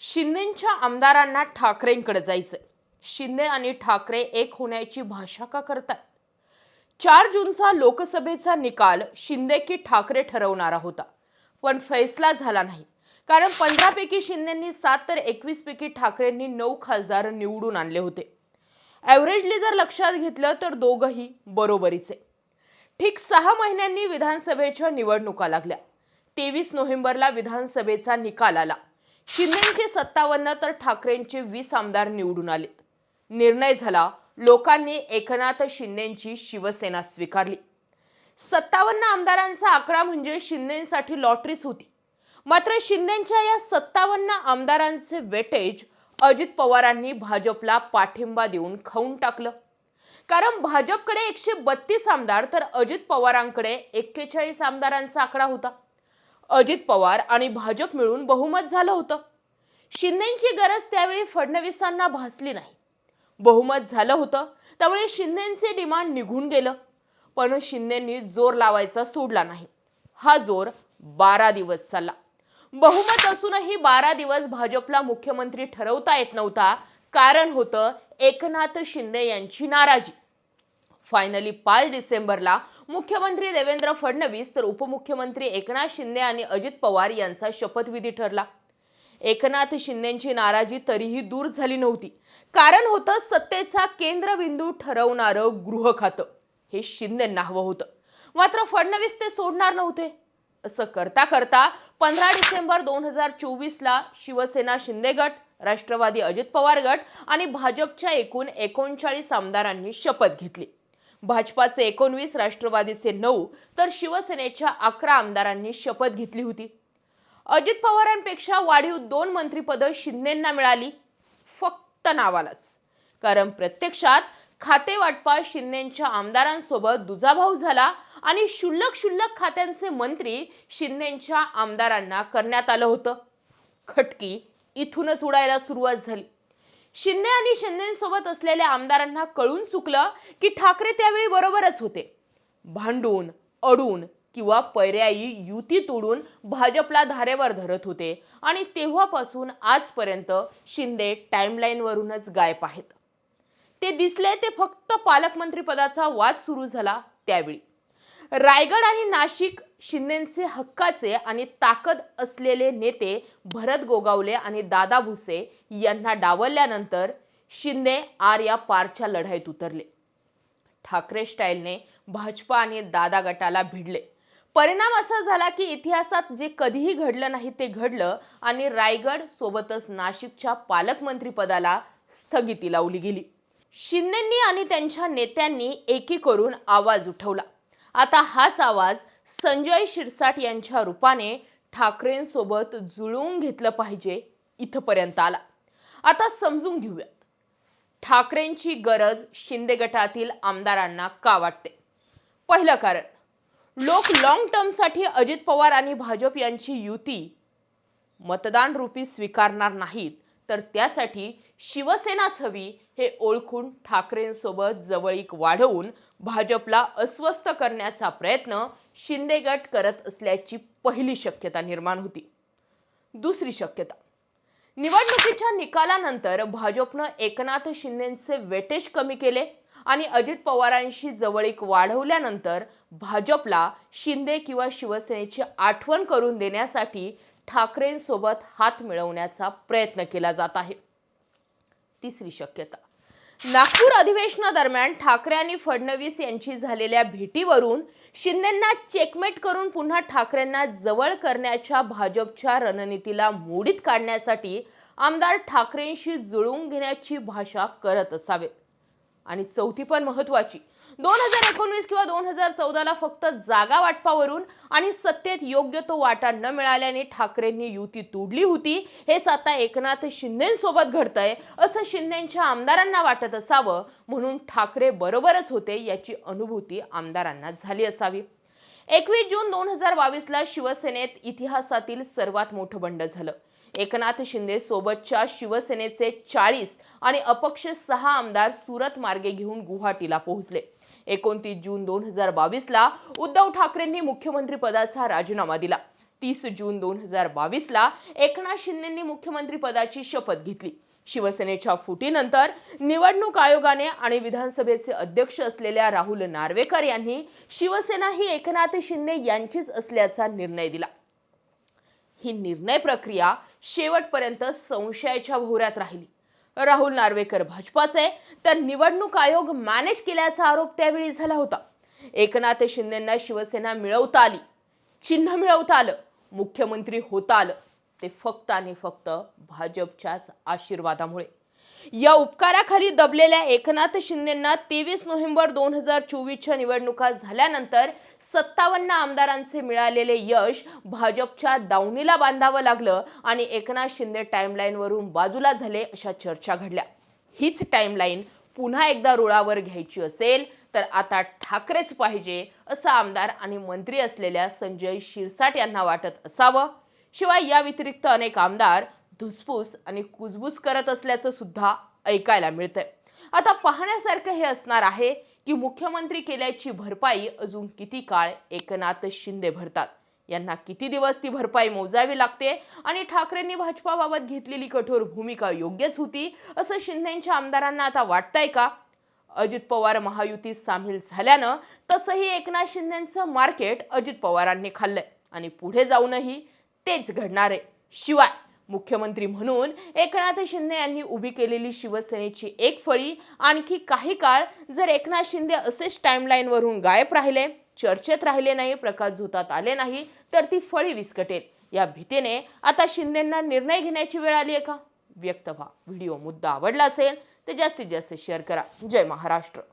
शिंदेच्या आमदारांना ठाकरेंकडे जायचंय. शिंदे आणि ठाकरे एक होण्याची भाषा का करतात? चार जूनचा लोकसभेचा निकाल शिंदे की ठाकरे ठरवणारा होता. पण फैसला झाला नाही. कारण पंधरापैकी शिंदेंनी सात तर एकवीस पैकी ठाकरेंनी नऊ खासदार निवडून आणले होते. ॲव्हरेजली जर लक्षात घेतलं तर दोघंही बरोबरीचे. ठीक सहा महिन्यांनी विधानसभेच्या निवडणुका लागल्या. तेवीस नोव्हेंबरला विधानसभेचा निकाल आला. शिंदेचे सत्तावन्न तर ठाकरेंचे वीस आमदार निवडून आले निर्णय झाला लोकांनी एकनाथ शिंदेची शिवसेना स्वीकारली. सत्तावन्न आमदारांचा आकडा म्हणजे शिंदेसाठी लॉटरीच होती. मात्र शिंदेच्या या सत्तावन्न आमदारांचे वेटेज अजित पवारांनी भाजपला पाठिंबा देऊन खाऊन टाकलं. कारण भाजपकडे एकशे बत्तीस आमदार तर अजित पवारांकडे एक्केचाळीस आमदारांचा आकडा होता. अजित पवार आणि भाजप मिळून बहुमत झालं होतं. शिंदेची गरज त्यावेळी फडणवीसांना भासली नाही. बहुमत झालं होतं त्यामुळे शिंदेचे डिमांड निघून गेलं. पण शिंदेंनी जोर लावायचा सोडला नाही. हा जोर बारा दिवस चालला. बहुमत असूनही बारा दिवस भाजपला मुख्यमंत्री ठरवता येत नव्हता. कारण होतं एकनाथ शिंदे यांची नाराजी. फायनली पाच डिसेंबरला मुख्यमंत्री देवेंद्र फडणवीस तर उपमुख्यमंत्री एकनाथ शिंदे आणि अजित पवार यांचा शपथविधी ठरला. एकनाथ शिंदेची नाराजी तरीही दूर झाली नव्हती. कारण होतं सत्तेचा केंद्रबिंदू ठरवणारं गृह खातं. हे शिंदेंना हवं होतं. मात्र फडणवीस ते सोडणार नव्हते. असं करता करता पंधरा डिसेंबर दोन हजार चोवीसला शिवसेना शिंदे गट राष्ट्रवादी अजित पवार गट आणि भाजपच्या एकूण एकोणचाळीस आमदारांनी शपथ घेतली. भाजपाचे एकोणवीस राष्ट्रवादीचे नऊ तर शिवसेनेच्या अकरा आमदारांनी शपथ घेतली होती. अजित पवारांपेक्षा वाढीव दोन मंत्रिपदं शिंदेंना मिळाली फक्त नावालाच. कारण प्रत्यक्षात खाते वाटपा शिंदेच्या आमदारांसोबत दुजाभाव झाला आणि शुल्लक शुल्लक खात्यांचे मंत्री शिंदेच्या आमदारांना करण्यात आलं होतं. खटकी इथूनच उडायला सुरुवात झाली. शिंदे आणि शिंदेसोबत असलेल्या आमदारांना कळून चुकलं की ठाकरे त्यावेळी बरोबरच होते. भांडून अडून किंवा पर्यायी युती तोडून भाजपला धारेवर धरत होते आणि तेव्हापासून आजपर्यंत शिंदे टाईमलाईनवरूनच गायब आहेत. ते दिसले ते फक्त पालकमंत्री पदाचा वाद सुरू झाला त्यावेळी. रायगड आणि नाशिक शिंदेचे हक्काचे आणि ताकद असलेले नेते भरत गोगावले आणि दादा भुसे यांना डावलल्यानंतर शिंदे आर या पारच्या लढाईत उतरले. ठाकरे स्टाईलने भाजपा आणि दादा गटाला भिडले. परिणाम असा झाला की इतिहासात जे कधीही घडलं नाही ते घडलं आणि रायगड सोबतच नाशिकच्या पालकमंत्रीपदाला स्थगिती लावली गेली. शिंदेंनी आणि त्यांच्या नेत्यांनी एकी करून आवाज उठवला. आता हाच आवाज संजय शिरसाट यांच्या रूपाने ठाकरेंसोबत जुळवून घेतलं पाहिजे इथपर्यंत आला. आता समजून घेऊयात. ठाकरेंची गरज शिंदे गटातील आमदारांना का वाटते? पहिलं कारण लोक लॉंग टर्मसाठी अजित पवार आणि भाजप यांची युती मतदान रूपी स्वीकारणार नाहीत. तर त्यासाठी शिवसेनाच हवी हे ओळखून ठाकरेंसोबत जवळीक वाढवून भाजपला अस्वस्थ करण्याचा प्रयत्न शिंदे गट करत असल्याची पहिली शक्यता निर्माण होती. दुसरी शक्यता. निवडणुकीच्या निकालानंतर भाजपनं एकनाथ शिंदेचे वेटेज कमी केले आणि अजित पवारांशी जवळीक वाढवल्यानंतर भाजपला शिंदे किंवा शिवसेनेची आठवण करून देण्यासाठी ठाकरेंसोबत हात मिळवण्याचा प्रयत्न केला जात आहे. तिसरी शक्यता. नागपूर अधिवेशनादरम्यान ठाकरे आणि फडणवीस यांची झालेल्या भेटीवरून शिंदेंना चेकमेट करून पुन्हा ठाकरेंना जवळ करण्याच्या भाजपच्या रणनीतीला मोडीत काढण्यासाठी आमदार ठाकरेंशी जुळवून घेण्याची भाषा करत असावेत आणि चौथी पण महत्वाची दोन हजार एकोणवीस किंवा दोन हजार चौदाला फक्त जागा वाटपावरून आणि सत्तेत योग्य तो वाटा न मिळाल्याने ठाकरेंनी युती तोडली होती. हेच आता एकनाथ शिंदेसोबत घडतंय. असं शिंदेच्या आमदारांना वाटत असावं म्हणून ठाकरे बरोबरच होते याची अनुभूती आमदारांना झाली असावी. एकवीस जून दोन हजार बावीसला शिवसेनेत इतिहासातील सर्वात मोठं बंड झालं. एकनाथ शिंदे सोबतच्या शिवसेनेचे चाळीस आणि अपक्ष सहा आमदार सुरत मार्गे घेऊन गुवाहाटीला पोहोचले. एकोणतीस जून दोन हजार बावीसला उद्धव ठाकरेंनी मुख्यमंत्री पदाचा राजीनामा दिला. तीस जून दोन हजार बावीसला एकनाथ शिंदेंनी मुख्यमंत्री पदाची शपथ घेतली. शिवसेनेच्या फुटीनंतर निवडणूक आयोगाने आणि विधानसभेचे अध्यक्ष असलेल्या राहुल नार्वेकर यांनी शिवसेना ही एकनाथ शिंदे यांचीच असल्याचा निर्णय दिला. ही निर्णय प्रक्रिया शेवटपर्यंत संशयाच्या भोवऱ्यात राहिली. राहुल नार्वेकर भाजपाचे तर निवडणूक आयोग मॅनेज केल्याचा आरोप त्यावेळी झाला होता. एकनाथ शिंदेंना शिवसेना मिळवता आली. चिन्ह मिळवता आलं. मुख्यमंत्री होता आलं. ते फक्त आणि फक्त भाजपच्याच आशीर्वादामुळे. या उपकाराखाली दबलेल्या एकनाथ शिंदेंना तेवीस नोव्हेंबर दोन हजार चोवीसच्या निवडणुका झाल्यानंतर सत्तावन्न आमदारांचे मिळालेले यश भाजपच्या दावणीला बांधावं लागलं आणि एकनाथ शिंदे टाईमलाईनवरून बाजूला झाले अशा चर्चा घडल्या. हीच टाईमलाईन पुन्हा एकदा रुळावर घ्यायची असेल तर आता ठाकरेच पाहिजे असं आमदार आणि मंत्री असलेल्या संजय शिरसाट यांना वाटत असावं. शिवाय या व्यतिरिक्त अनेक आमदार धुसफूस आणि कुजबूज करत असल्याचं सुद्धा ऐकायला मिळतंय. आता पाहण्यासारखं हे असणार आहे की मुख्यमंत्री केल्याची भरपाई अजून किती काळ एकनाथ शिंदे भरतात? यांना किती दिवस ती भरपाई मोजावी लागते? आणि ठाकरेंनी भाजपाबाबत घेतलेली कठोर भूमिका योग्यच होती असं शिंदेच्या आमदारांना आता वाटतंय का? अजित पवार महायुतीत सामील झाल्यानं तसंही एकनाथ शिंदेचं मार्केट अजित पवारांनी खाल्लंय. आणि पुढे जाऊनही तेच घडणार आहे. शिवाय मुख्यमंत्री म्हणून एकनाथ शिंदे यांनी उभी केलेली शिवसेनेची एक फळी आणखी काही काळ जर एकनाथ शिंदे असेच टाइमलाईनवरून गायब राहिले चर्चेत राहिले नाही प्रकाश झोतात आले नाही तर ती फळी विस्कटेल. या भीतीने आता शिंदेंना निर्णय घेण्याची वेळ आली आहे का? व्यक्त व्हा. व्हिडिओ मुद्दा आवडला असेल तर जास्तीत जास्त शेअर करा. जय महाराष्ट्र.